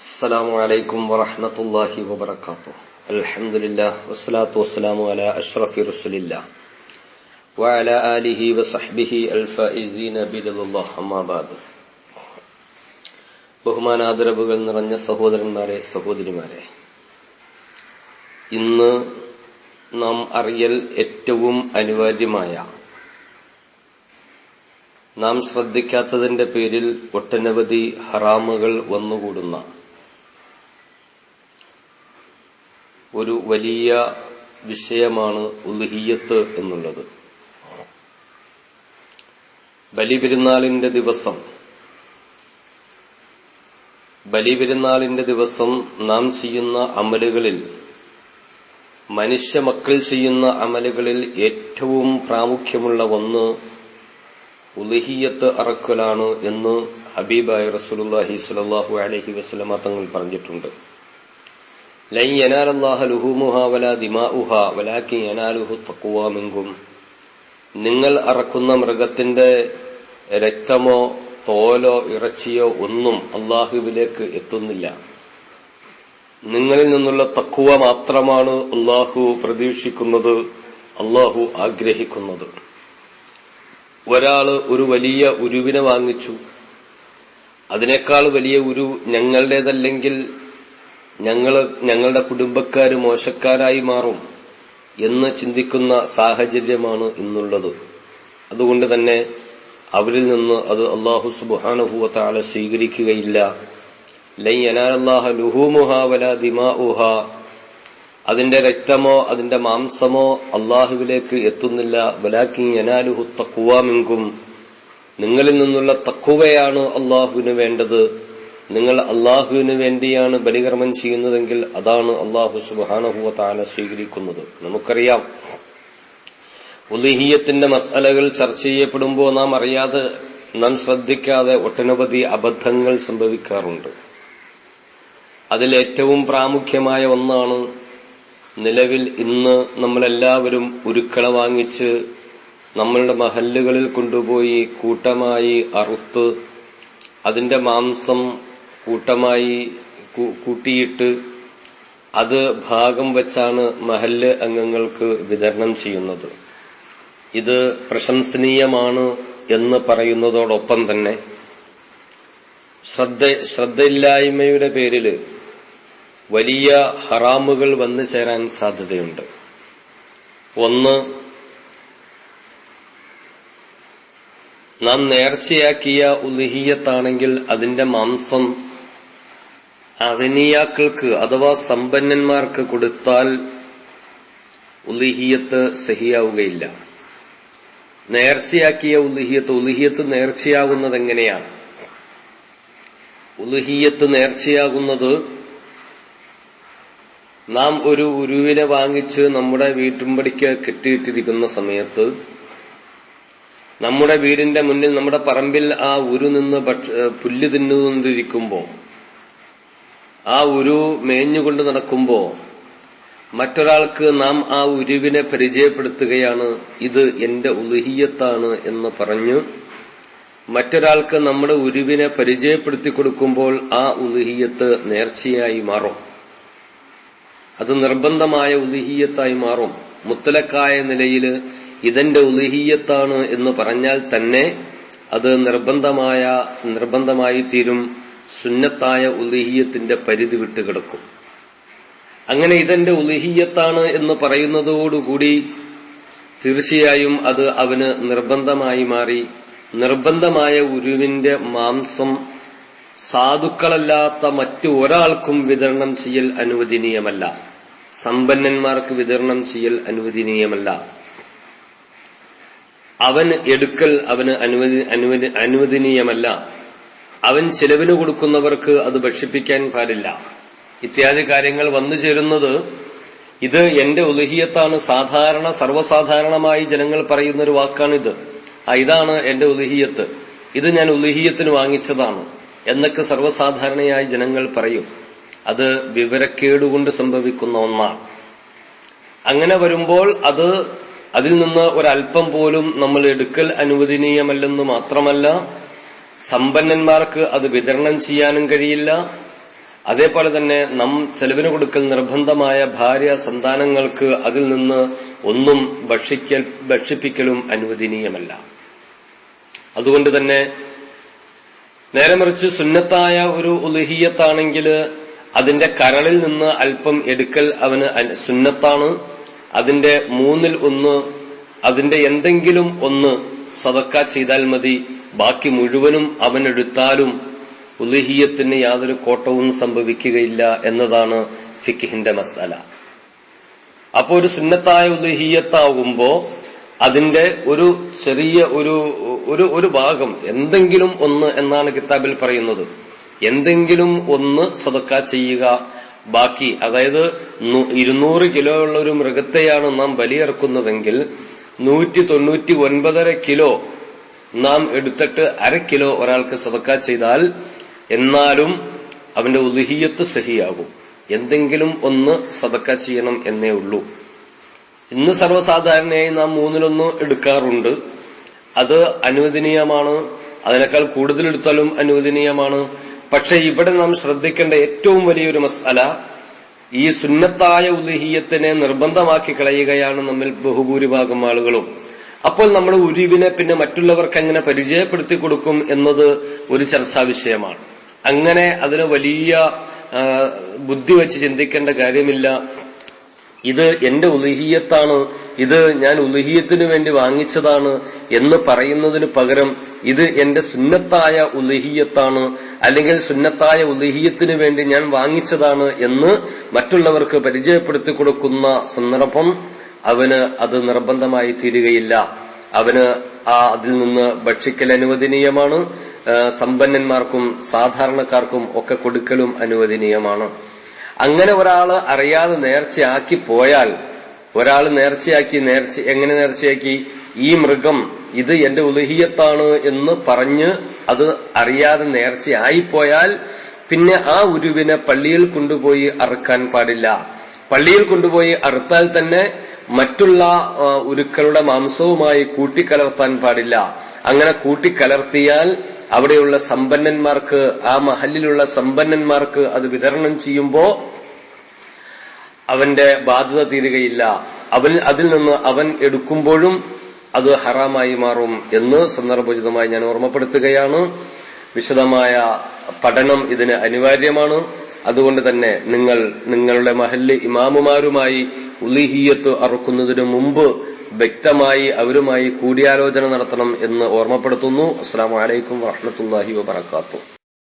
السلام عليكم ورحمة الله وبركاته الحمد لله والصلاة والسلام على أشرف رسل الله وعلى آله وصحبه الفائزين برضا الله أما بعد ബഹുമാനാദരവുകൾ നിറഞ്ഞ സഹോദരന്മാരെ സഹോദരിമാരെ ഇന്ന് നാം അറിയൽ ഏറ്റവും അനിവാര്യമായ നാം ശ്രദ്ധിക്കാത്തതിന്റെ പേരിൽ ഒട്ടനവധി ഹറാമുകൾ വന്നുകൂടുന്ന ഒരു വലിയ വിഷയമാണ് ഉൽഹിയത്ത് എന്നുള്ളത്. ബലിപെരുന്നാളിന്റെ ദിവസം. ബലിപെരുന്നാളിന്റെ ദിവസം നാം ചെയ്യുന്ന അമലുകളിൽ മനുഷ്യ മക്കൾ ചെയ്യുന്ന അമലുകളിൽ ഏറ്റവും പ്രാമുഖ്യമുള്ള ഒന്ന് ഉലഹിയത്ത് അറക്കലാണ് എന്ന് ഹബീബായ റസൂലുള്ളാഹി സ്വല്ലല്ലാഹു അലഹി വസ്ലമ തങ്ങൾ പറഞ്ഞിട്ടുണ്ട്. ദിമാഉഹ നിങ്ങൾ അറക്കുന്ന മൃഗത്തിന്റെ രക്തമോ തോലോ ഇറച്ചിയോ ഒന്നും അള്ളാഹുവിലേക്ക് എത്തുന്നില്ല. നിങ്ങളിൽ നിന്നുള്ള തക്കുവ മാത്രമാണ് അള്ളാഹു പ്രതീക്ഷിക്കുന്നത് അള്ളാഹു ആഗ്രഹിക്കുന്നത്. ഒരാൾ ഒരു വലിയ ഉരുവിനെ വാങ്ങിച്ചു. അതിനേക്കാൾ വലിയ ഉരു ഞങ്ങളുടേതല്ലെങ്കിൽ ഞങ്ങൾ ഞങ്ങളുടെ കുടുംബക്കാര് മോശക്കാരായി മാറും എന്ന് ചിന്തിക്കുന്ന സാഹചര്യമാണ് ഇന്നുള്ളത്. അതുകൊണ്ട് തന്നെ അവരിൽ നിന്ന് അത് അള്ളാഹു സുബാനുഭൂവത്താളെ സ്വീകരിക്കുകയില്ല. ദിമാഉഹ. അതിന്റെ രക്തമോ അതിന്റെ മാംസമോ അള്ളാഹുവിലേക്ക് എത്തുന്നില്ല. വലാക്കി യനാലുഹു തക്കുവാമെങ്കും നിങ്ങളിൽ നിന്നുള്ള തക്കുവയാണ് അള്ളാഹുവിന് വേണ്ടത്. നിങ്ങൾ അള്ളാഹുവിന് വേണ്ടിയാണ് ബലികർമ്മം ചെയ്യുന്നതെങ്കിൽ അതാണ് അള്ളാഹു സുബാനഹുവ താല സ്വീകരിക്കുന്നത്. നമുക്കറിയാം. ഉലിഹിയത്തിന്റെ മസാലകൾ ചർച്ച ചെയ്യപ്പെടുമ്പോൾ നാം അറിയാതെ നാം ശ്രദ്ധിക്കാതെ ഒട്ടനവധി അബദ്ധങ്ങൾ സംഭവിക്കാറുണ്ട്. അതിലേറ്റവും പ്രാമുഖ്യമായ ഒന്നാണ് നിലവിൽ ഇന്ന് നമ്മളെല്ലാവരും ഉരുക്കള വാങ്ങിച്ച് നമ്മളുടെ മഹല്ലുകളിൽ കൊണ്ടുപോയി കൂട്ടമായി അറുത്ത് അതിന്റെ മാംസം കൂട്ടമായി കൂട്ടിയിട്ട് അത് ഭാഗം വെച്ചാണ് മഹല്ല് അംഗങ്ങൾക്ക് വിതരണം ചെയ്യുന്നത്. ഇത് പ്രശംസനീയമാണ് എന്ന് പറയുന്നതോടൊപ്പം തന്നെ ശ്രദ്ധ ശ്രദ്ധയില്ലായ്മയുടെ പേരിൽ വലിയ ഹറാമുകൾ വന്നു ചേരാൻ സാധ്യതയുണ്ട്. ഒന്ന് നാം നേർച്ചയാക്കിയ ഉലിഹീയത്താണെങ്കിൽ അതിന്റെ മാംസം അഗ്നിയാക്കൾക്ക് അഥവാ സമ്പന്നന്മാർക്ക് കൊടുത്താൽ ഉലിഹിയത്ത് സഹിയാവുകയില്ല. നേർച്ചയാക്കിയ ഉലിഹിയത്ത് ഉലിഹിയത്ത് നേർച്ചയാകുന്നത് എങ്ങനെയാണ് ഉലുഹിയത്ത് നേർച്ചയാകുന്നത് നാം ഒരു ഉരുവിനെ വാങ്ങിച്ച് നമ്മുടെ വീട്ടുമ്പടിക്ക് കെട്ടിയിട്ടിരിക്കുന്ന സമയത്ത് നമ്മുടെ വീടിന്റെ മുന്നിൽ നമ്മുടെ പറമ്പിൽ ആ ഉരു നിന്ന് പുല്ല് തിന്നുകൊണ്ടിരിക്കുമ്പോ ആ ഉരു മേഞ്ഞുകൊണ്ട് നടക്കുമ്പോ മറ്റൊരാൾക്ക് നാം ആ ഉരുവിനെ പരിചയപ്പെടുത്തുകയാണ് ഇത് എന്റെ ഉലുഹിയത്താണ് എന്ന് പറഞ്ഞു മറ്റൊരാൾക്ക് നമ്മുടെ ഉരുവിനെ പരിചയപ്പെടുത്തി കൊടുക്കുമ്പോൾ ആ ഉലുഹിയത്ത് നേർച്ചയായി മാറും. അത് നിർബന്ധമായ ഉലുഹിയത്തായി മാറും. മുത്തലക്കായ നിലയിൽ ഇതെന്റെ ഉലുഹിയത്താണ് എന്ന് പറഞ്ഞാൽ തന്നെ അത് നിർബന്ധമായ നിർബന്ധമായി തീരും സുന്നത്തായ ഉലഹിയത്തിന്റെ പരിധി വിട്ട് കിടക്കും. അങ്ങനെ ഇതെന്റെ ഉലഹിയത്താണ് എന്ന് പറയുന്നതോടുകൂടി തീർച്ചയായും അത് അവന് നിർബന്ധമായി മാറി. നിർബന്ധമായ ഉരുവിന്റെ മാംസം സാധുക്കളല്ലാത്ത മറ്റു ഒരാൾക്കും വിതരണം ചെയ്യൽ അനുവദനീയമല്ല. സമ്പന്നന്മാർക്ക് വിതരണം ചെയ്യൽ അനുവദനീയമല്ല. അവൻ എടുക്കൽ അവന് അനുവദി അനുവദി അനുവദനീയമല്ല. അവൻ ചെലവിന് കൊടുക്കുന്നവർക്ക് അത് ഭക്ഷിപ്പിക്കാൻ പാടില്ല. ഇത്യാദി കാര്യങ്ങൾ വന്നു ചേരുന്നത് ഇത് എന്റെ ഉലഹിയത്താണ്. സാധാരണ സർവസാധാരണമായി ജനങ്ങൾ പറയുന്ന ഒരു വാക്കാണിത്. ആ ഇതാണ് എന്റെ ഉലഹിയത്ത്. ഇത് ഞാൻ ഉലഹിയത്തിന് വാങ്ങിച്ചതാണ് എന്നൊക്കെ സർവസാധാരണയായി ജനങ്ങൾ പറയും. അത് വിവരക്കേടുകൊണ്ട് സംഭവിക്കുന്ന ഒന്നാണ്. അങ്ങനെ വരുമ്പോൾ അത് അതിൽ നിന്ന് ഒരൽപ്പം പോലും നമ്മൾ എടുക്കൽ അനുവദനീയമല്ലെന്ന് മാത്രമല്ല സമ്പന്നന്മാർക്ക് അത് വിതരണം ചെയ്യാനും കഴിയില്ല. അതേപോലെ തന്നെ നാം ചെലവിന് കൊടുക്കൽ നിർബന്ധമായ ഭാര്യ സന്താനങ്ങൾക്ക് അതിൽ നിന്ന് ഒന്നും ഭക്ഷിക്കൽ ഭക്ഷിപ്പിക്കലും അനുവദനീയമല്ല. അതുകൊണ്ട് തന്നെ നേരെ മറിച്ച് സുന്നത്തായ ഒരു ഉലഹിയത്താണെങ്കിൽ അതിന്റെ കരളിൽ നിന്ന് അല്പം എടുക്കൽ അവന് സുന്നത്താണ്. അതിന്റെ മൂന്നിൽ ഒന്ന് അതിന്റെ എന്തെങ്കിലും ഒന്ന് സതക്ക ചെയ്താൽ മതി. ബാക്കി മുഴുവനും അവനെടുത്താലും ഉലഹീയത്തിന് യാതൊരു കോട്ടവും സംഭവിക്കുകയില്ല എന്നതാണ് ഫിക്കിഹിന്റെ മസാല. അപ്പോ ഒരു സുന്നത്തായ ഉദഹീയത്താകുമ്പോ അതിന്റെ ഒരു ചെറിയ ഒരു ഒരു ഒരു ഭാഗം എന്തെങ്കിലും ഒന്ന് എന്നാണ് കിതാബിൽ പറയുന്നത്. എന്തെങ്കിലും ഒന്ന് സതക്ക ചെയ്യുക. ബാക്കി അതായത് ഇരുന്നൂറ് കിലോ ഉള്ള ഒരു മൃഗത്തെയാണ് നാം ബലിയിറക്കുന്നതെങ്കിൽ നൂറ്റി തൊണ്ണൂറ്റി ഒൻപതര കിലോ നാം എടുത്തിട്ട് അര കിലോ ഒരാൾക്ക് സതക്ക ചെയ്താൽ എന്നാലും അവന്റെ ഉദഹീയത്ത് സഹിയാകും. എന്തെങ്കിലും ഒന്ന് സതക്ക ചെയ്യണം എന്നേ ഉള്ളൂ. ഇന്ന് സർവസാധാരണയായി നാം മൂന്നിലൊന്ന് എടുക്കാറുണ്ട്. അത് അനുവദനീയമാണ്. അതിനേക്കാൾ കൂടുതൽ എടുത്താലും അനുവദനീയമാണ്. പക്ഷെ ഇവിടെ നാം ശ്രദ്ധിക്കേണ്ട ഏറ്റവും വലിയൊരു മസാല ഈ സുന്നത്തായ ഉലഹീയത്തിനെ നിർബന്ധമാക്കി കളയുകയാണ് നമ്മിൽ ബഹുഭൂരിഭാഗം ആളുകളും. അപ്പോൾ നമ്മൾ ഉരുവിനെ പിന്നെ മറ്റുള്ളവർക്ക് എങ്ങനെ പരിചയപ്പെടുത്തി കൊടുക്കും എന്നത് ഒരു ചർച്ചാ വിഷയമാണ്. അങ്ങനെ അതിന് വലിയ ബുദ്ധി വെച്ച് ചിന്തിക്കേണ്ട കാര്യമില്ല. ഇത് എന്റെ ഉലുഹിയത്താണ് ഇത് ഞാൻ ഉലഹിയത്തിനു വേണ്ടി വാങ്ങിച്ചതാണ് എന്ന് പറയുന്നതിന് പകരം ഇത് എന്റെ സുന്നത്തായ ഉലഹിയത്താണ് അല്ലെങ്കിൽ സുന്നത്തായ ഉലഹിയത്തിനു വേണ്ടി ഞാൻ വാങ്ങിച്ചതാണ് എന്ന് മറ്റുള്ളവർക്ക് പരിചയപ്പെടുത്തി കൊടുക്കുന്ന സന്ദർഭം അവന് അത് നിർബന്ധമായി തീരുകയില്ല. അവന് ആ അതിൽ നിന്ന് ഭക്ഷിക്കൽ അനുവദനീയമാണ്. സമ്പന്നന്മാർക്കും സാധാരണക്കാർക്കും ഒക്കെ കൊടുക്കലും അനുവദനീയമാണ്. അങ്ങനെ ഒരാൾ അറിയാതെ നേർച്ചയാക്കി പോയാൽ ഒരാൾ നേർച്ചയാക്കി നേർച്ച എങ്ങനെ നേർച്ചയാക്കി? ഈ മൃഗം ഇത് എന്റെ ഉലഹിയത്താണ് എന്ന് പറഞ്ഞ് അത് അറിയാതെ നേർച്ചയായിപ്പോയാൽ പിന്നെ ആ ഉരുവിനെ പള്ളിയിൽ കൊണ്ടുപോയി അറുക്കാൻ പാടില്ല. പള്ളിയിൽ കൊണ്ടുപോയി അറുത്താൽ തന്നെ മറ്റുള്ള ഉരുക്കളുടെ മാംസവുമായി കൂട്ടിക്കലർത്താൻ പാടില്ല. അങ്ങനെ കൂട്ടിക്കലർത്തിയാൽ അവിടെയുള്ള സമ്പന്നന്മാർക്ക് ആ മഹലിലുള്ള സമ്പന്നന്മാർക്ക് അത് വിതരണം ചെയ്യുമ്പോ അവന്റെ ബാധ്യത തീരുകയില്ല. അവൻ അതിൽ നിന്ന് അവൻ എടുക്കുമ്പോഴും അത് ഹറാമായി മാറും എന്ന് സന്ദർഭോചിതമായി ഞാൻ ഓർമ്മപ്പെടുത്തുകയാണ്. വിശദമായ പഠനം ഇതിന് അനിവാര്യമാണ്. അതുകൊണ്ട് തന്നെ നിങ്ങൾ നിങ്ങളുടെ മഹല്ല് ഇമാമുമാരുമായി ഉലിഹിയത്ത് അറുക്കുന്നതിനു മുമ്പ് വ്യക്തമായി അവരുമായി കൂടിയാലോചന നടത്തണം എന്ന് ഓർമ്മപ്പെടുത്തുന്നു. അസ്സാം വലൈക്കും വാഹമത്തല്ലാഹി വബർക്കാത്തു